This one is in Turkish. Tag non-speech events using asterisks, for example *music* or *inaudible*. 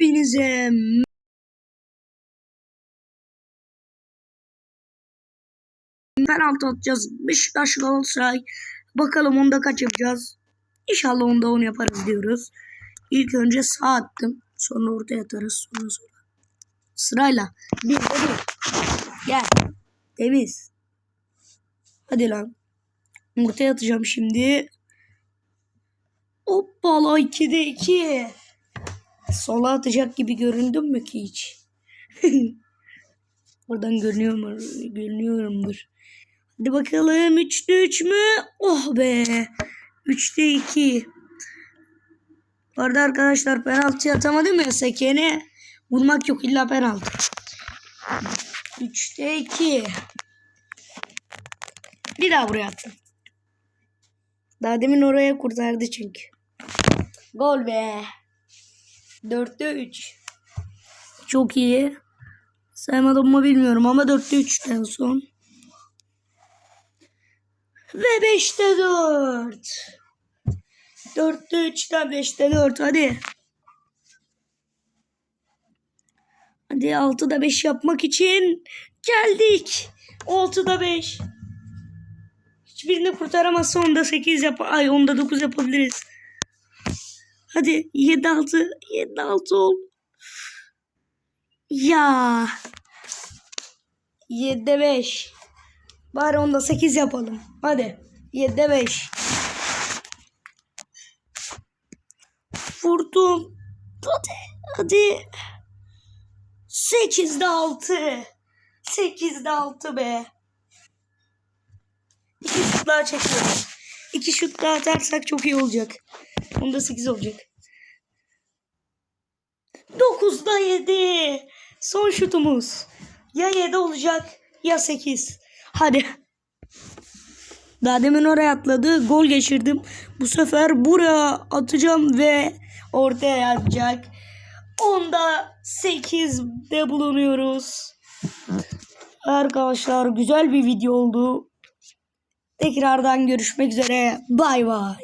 Hepinize penaltı atacağız. Beşiktaş Galatasaray. Bakalım onda kaç yapacağız. İnşallah onda 10 yaparız diyoruz. İlk önce sağ attım. Sonra ortaya atarız. Sonra sonra. Sırayla. Bir de bir. Gel. Temiz. Hadi lan. Ortaya atacağım şimdi. Hoppala 2'de 2. Sola atacak gibi göründüm mü ki hiç? *laughs* Oradan görünüyor mu? Görünüyorumdur. Hadi bakalım 3'te 3 mü? Oh be. 3'te 2. Bu arkadaşlar penaltı atamadım ya Seken'e vurmak yok illa penaltı. 3'te 2. Bir daha buraya attım. Daha demin oraya kurtardı çünkü. Gol be. 4'te 3. Çok iyi. Saymadım mı bilmiyorum ama 4'te 3'ten son. Ve 5'te 4. 4'te 3'ten 5'te 4 hadi. Hadi 6'da 5 yapmak için geldik. 6'da 5. Hiçbirini kurtaramazsa onda 8 yap ay onda 9 yapabiliriz. Hadi 7 6 7 6 ol. Ya. 7'de 5. Bari onda 8 yapalım. Hadi. 7'de 5. Vurdum. Hadi. Hadi. 8'de 6. 8'de 6 be. İki şut daha çekiyorum. İki şut daha atarsak çok iyi olacak. Onda 8 olacak. 9'da 7. Son şutumuz. Ya 7 olacak ya 8. Hadi. Daha demin oraya atladı. Gol geçirdim. Bu sefer buraya atacağım ve ortaya yapacak. Onda 8'de bulunuyoruz. Arkadaşlar güzel bir video oldu. Tekrardan görüşmek üzere. Bay bay.